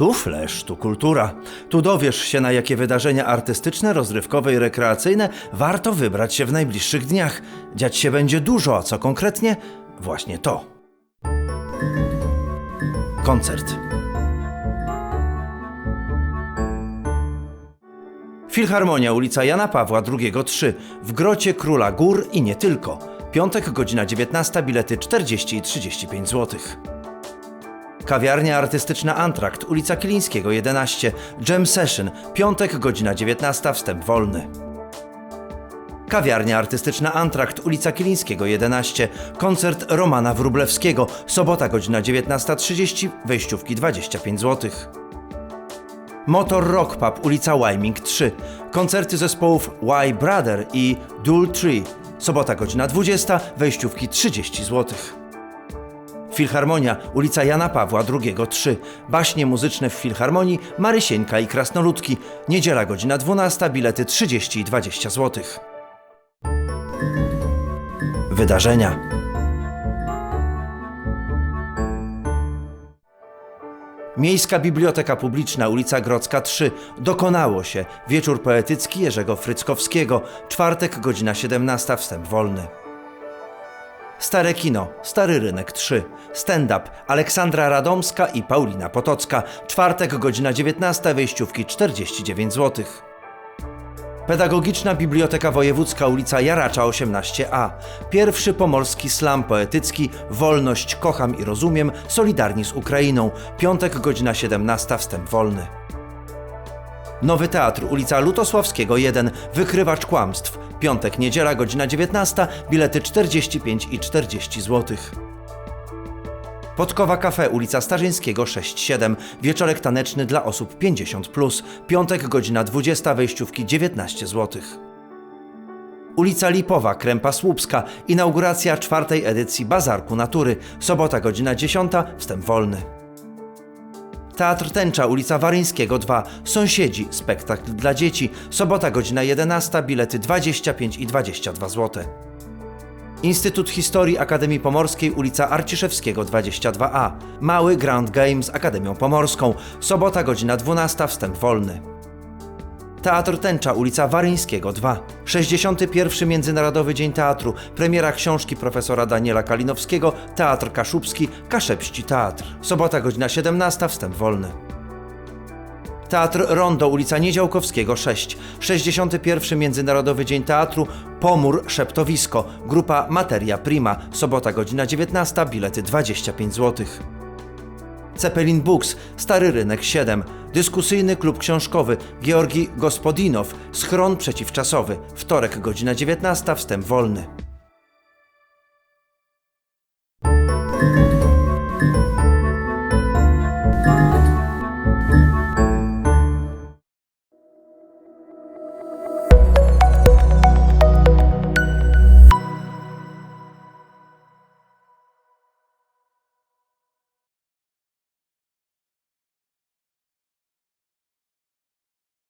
Tu Flash, tu kultura. Tu dowiesz się, na jakie wydarzenia artystyczne, rozrywkowe i rekreacyjne warto wybrać się w najbliższych dniach. Dziać się będzie dużo, a co konkretnie? Właśnie to. Koncert. Filharmonia, ulica Jana Pawła II 3, w Grocie Króla Gór i nie tylko. Piątek, godzina 19, bilety 40 i 35 zł. Kawiarnia artystyczna Antrakt, ulica Kilińskiego 11, Jam Session, piątek, godzina 19, wstęp wolny. Kawiarnia artystyczna Antrakt, ulica Kilińskiego 11, koncert Romana Wróblewskiego, sobota, godzina 19.30, wejściówki 25 zł. Motor Rock Pub, ulica Wyming 3. Koncerty zespołów Y Brother i Dual Tree. Sobota godzina 20, wejściówki 30 zł. Filharmonia, ulica Jana Pawła II 3. Baśnie muzyczne w Filharmonii Marysieńka i Krasnoludki. Niedziela godzina 12, bilety 30 i 20 zł. Wydarzenia. Miejska Biblioteka Publiczna, ulica Grodzka 3. Dokonało się. Wieczór poetycki Jerzego Fryckowskiego. Czwartek, godzina 17, wstęp wolny. Stare Kino, Stary Rynek 3. Stand-up Aleksandra Radomska i Paulina Potocka. Czwartek, godzina 19, wejściówki 49 zł. Pedagogiczna Biblioteka Wojewódzka, ulica Jaracza 18a. Pierwszy pomorski slam poetycki Wolność, kocham i rozumiem, solidarni z Ukrainą. Piątek, godzina 17, wstęp wolny. Nowy Teatr, ulica Lutosławskiego 1, Wykrywacz Kłamstw. Piątek, niedziela, godzina 19, bilety 45 i 40 zł. Podkowa Cafe, ulica Starzyńskiego 6-7, wieczorek taneczny dla osób 50+, piątek, godzina 20, wejściówki 19 zł. Ulica Lipowa, Krępa Słupska, inauguracja czwartej edycji Bazarku Natury, sobota, godzina 10, wstęp wolny. Teatr Tęcza, ulica Waryńskiego 2, Sąsiedzi, spektakl dla dzieci, sobota godzina 11, bilety 25 i 22 zł. Instytut Historii Akademii Pomorskiej, ulica Arciszewskiego 22a, Mały Grand Game z Akademią Pomorską, sobota godzina 12, wstęp wolny. Teatr Tęcza, ulica Waryńskiego 2. 61. Międzynarodowy Dzień Teatru. Premiera książki profesora Daniela Kalinowskiego. Teatr Kaszubski. Kaszepści Teatr. Sobota, godzina 17. Wstęp wolny. Teatr Rondo, ulica Niedziałkowskiego 6. 61. Międzynarodowy Dzień Teatru. Pomór Szeptowisko. Grupa Materia Prima. Sobota, godzina 19. Bilety 25 zł. Cepelin Books, Stary Rynek 7, dyskusyjny klub książkowy Georgi Gospodinow, schron przeciwczasowy, wtorek godzina 19, wstęp wolny.